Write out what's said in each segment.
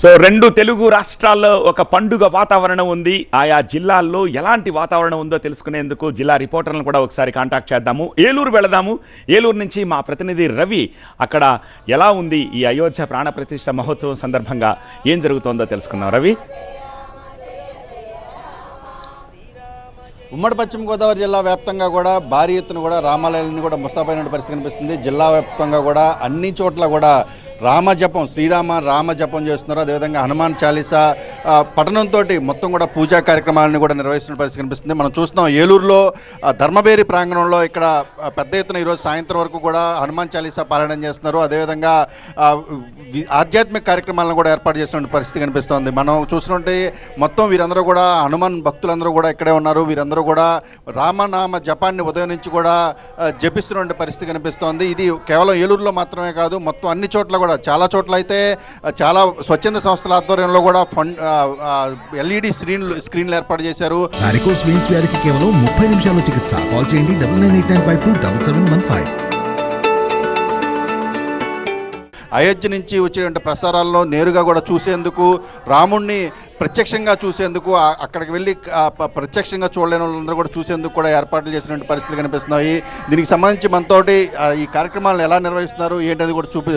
So రెండు తెలుగు రాష్ట్రాల్లో ఒక పండుగ వాతావరణం ఉంది. ఆయా జిల్లాల్లో ఎలాంటి వాతావరణం ఉందో తెలుసుకునేందుకు జిల్లా రిపోర్టర్లను కూడా ఒకసారి కాంటాక్ట్ చేద్దాము. ఏలూరు వెళదాము. ఏలూరు నుంచి మా ప్రతినిధి రవి అక్కడ ఎలా ఉంది ఈ అయోధ్య ప్రాణప్రతిష్ఠ మహోత్సవం సందర్భంగా? ఏం జరుగుతోందో తెలుసుకున్నాం రవి? ఉమ్మడి పశ్చిమ గోదావరి జిల్లా వ్యాప్తంగా కూడా భారీ ఎత్తున కూడా రామాలయాన్ని కూడా ముస్తాబైన పరిస్థితి కనిపిస్తుంది. జిల్లా వ్యాప్తంగా కూడా అన్ని చోట్ల కూడా రామ జపం శ్రీరామ రామ జపం చేస్తున్నారు. అదేవిధంగా హనుమాన్ చాలీసా పఠనంతో మొత్తం కూడా పూజా కార్యక్రమాలను కూడా నిర్వహిస్తున్న పరిస్థితి కనిపిస్తుంది. మనం చూస్తున్నాం ఏలూరులో ధర్మబేరి ప్రాంగణంలో ఇక్కడ పెద్ద ఎత్తున ఈరోజు సాయంత్రం వరకు కూడా హనుమాన్ చాలీసా పారాయణం చేస్తున్నారు. అదేవిధంగా ఆధ్యాత్మిక కార్యక్రమాలను కూడా ఏర్పాటు చేసిన పరిస్థితి కనిపిస్తోంది. మనం చూస్తుంటే మొత్తం వీరందరూ కూడా హనుమాన్ భక్తులందరూ కూడా ఇక్కడే ఉన్నారు. వీరందరూ కూడా రామనామ జపాన్ని ఉదయం నుంచి కూడా జపిస్తున్నటువంటి జపిస్తున్న పరిస్థితి కనిపిస్తోంది. ఇది కేవలం ఏలూరులో మాత్రమే కాదు మొత్తం అన్ని చోట్ల కూడా చాలా చోట్ల అయితే చాలా స్వచ్ఛంద సంస్థల ఆధ్వర్యంలో కూడా ఫండ్ ఎల్ఈడి స్క్రీన్లు స్క్రీన్లు ఏర్పాటు చేశారు. వ్యాధికి కేవలం ముప్పై నిమిషాల్లో చికిత్స. కాల్ చేయండి double nine eight nine five two double seven one five. Ayodhya నుంచి వచ్చేటువంటి ప్రసారాల్లో నేరుగా కూడా చూసేందుకు రాముణ్ణి ప్రత్యక్షంగా చూసేందుకు అక్కడికి వెళ్ళి ప్రత్యక్షంగా చూడలేని వాళ్ళందరూ కూడా చూసేందుకు కూడా ఏర్పాట్లు చేసినటువంటి పరిస్థితులు కనిపిస్తున్నాయి. దీనికి సంబంధించి మనతోటి ఈ కార్యక్రమాలను ఎలా నిర్వహిస్తున్నారు ఏంటది కూడా చూపి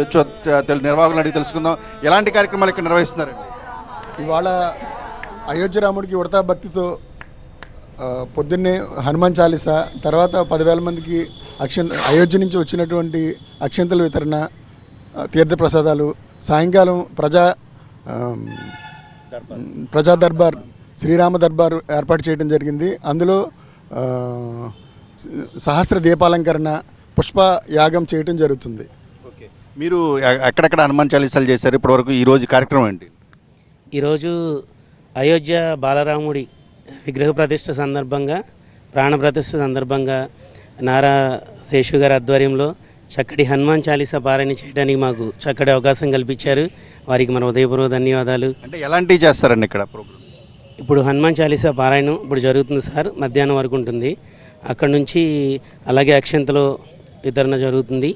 నిర్వాహకులు అడిగి తెలుసుకుందాం. ఎలాంటి కార్యక్రమాలు ఇక్కడ నిర్వహిస్తున్నారు? ఇవాళ అయోధ్య రాముడికి ఉడతా భక్తితో పొద్దున్నే హనుమాన్ చాలీసా తర్వాత పదివేల మందికి అక్షంత అయోధ్య నుంచి వచ్చినటువంటి అక్షంతల వితరణ తీర్థప్రసాదాలు సాయంకాలం ప్రజా ప్రజా దర్బార్ శ్రీరామ దర్బార్ ఏర్పాటు చేయడం జరిగింది. అందులో సహస్ర దీపాలంకరణ పుష్ప యాగం చేయటం జరుగుతుంది. ఓకే. మీరు ఎక్కడెక్కడ హనుమాన్ చాలీసాలు చేశారు? ఇప్పటివరకు ఈ రోజు కార్యక్రమం ఏంటి? ఈరోజు అయోధ్య బాలరాముడి విగ్రహ ప్రతిష్ఠ సందర్భంగా ప్రాణ ప్రతిష్ఠ సందర్భంగా నారా శేషు గారి ఆధ్వర్యంలో చక్కటి హనుమాన్ చాలీసా పారాయణ చేయడానికి మాకు చక్కటి అవకాశం కల్పించారు. వారికి మన ఉదయపూర్వ ధన్యవాదాలు. అంటే ఎలాంటివి చేస్తారండి ఇక్కడ ప్రోగ్రామ్ ఇప్పుడు హనుమాన్ చాలీసా పారాయణం ఇప్పుడు జరుగుతుంది సార్ మధ్యాహ్నం వరకు ఉంటుంది. అక్కడ నుంచి అలాగే అక్షంతలో వితరణ జరుగుతుంది.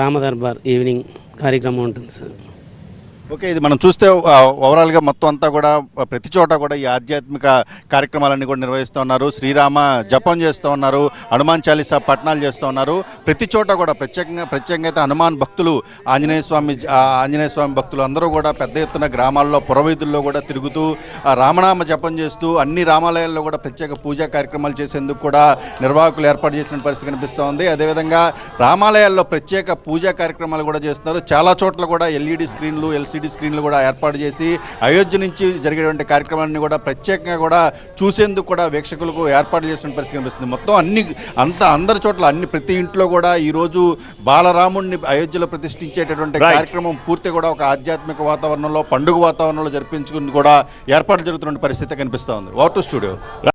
రామదర్బార్ ఈవినింగ్ కార్యక్రమం ఉంటుంది సార్. ఓకే ఇది మనం చూస్తే ఓవరాల్గా మొత్తం అంతా కూడా ప్రతి చోట కూడా ఈ ఆధ్యాత్మిక కార్యక్రమాలన్నీ కూడా నిర్వహిస్తూ ఉన్నారు. శ్రీరామ జపం చేస్తూ ఉన్నారు హనుమాన్ చాలీసా పట్నాలు చేస్తూ ఉన్నారు. ప్రతి చోట కూడా ప్రత్యేకంగా ప్రత్యేకంగా అయితే హనుమాన్ భక్తులు ఆంజనేయ స్వామి ఆంజనేయ స్వామి భక్తులు అందరూ కూడా పెద్ద ఎత్తున గ్రామాల్లో పురవీధుల్లో కూడా తిరుగుతూ రామనామ జపం చేస్తూ అన్ని రామాలయాల్లో కూడా ప్రత్యేక పూజా కార్యక్రమాలు చేసేందుకు కూడా నిర్వాహకులు ఏర్పాటు చేసిన పరిస్థితి కనిపిస్తూ ఉంది. అదేవిధంగా రామాలయాల్లో ప్రత్యేక పూజా కార్యక్రమాలు కూడా చేస్తున్నారు. చాలా చోట్ల కూడా ఎల్ఈడి స్క్రీన్లు ఎల్సిడి స్క్రీన్లు కూడా ఏర్పాటు చేసి అయోధ్య నుంచి జరిగేటువంటి కార్యక్రమాన్ని కూడా ప్రత్యేకంగా కూడా చూసేందుకు కూడా వీక్షకులకు ఏర్పాటు చేసిన పరిస్థితి కనిపిస్తుంది. మొత్తం అన్ని అంత అందరి చోట్ల అన్ని ప్రతి ఇంట్లో కూడా ఈరోజు బాలరాముడిని అయోధ్యలో ప్రతిష్ఠించేటటువంటి. కార్యక్రమం పూర్తి కూడా ఒక ఆధ్యాత్మిక వాతావరణంలో పండుగ వాతావరణంలో జరిపించుకుని కూడా ఏర్పాటు జరుగుతున్న పరిస్థితి కనిపిస్తూ ఉంది. Water studio.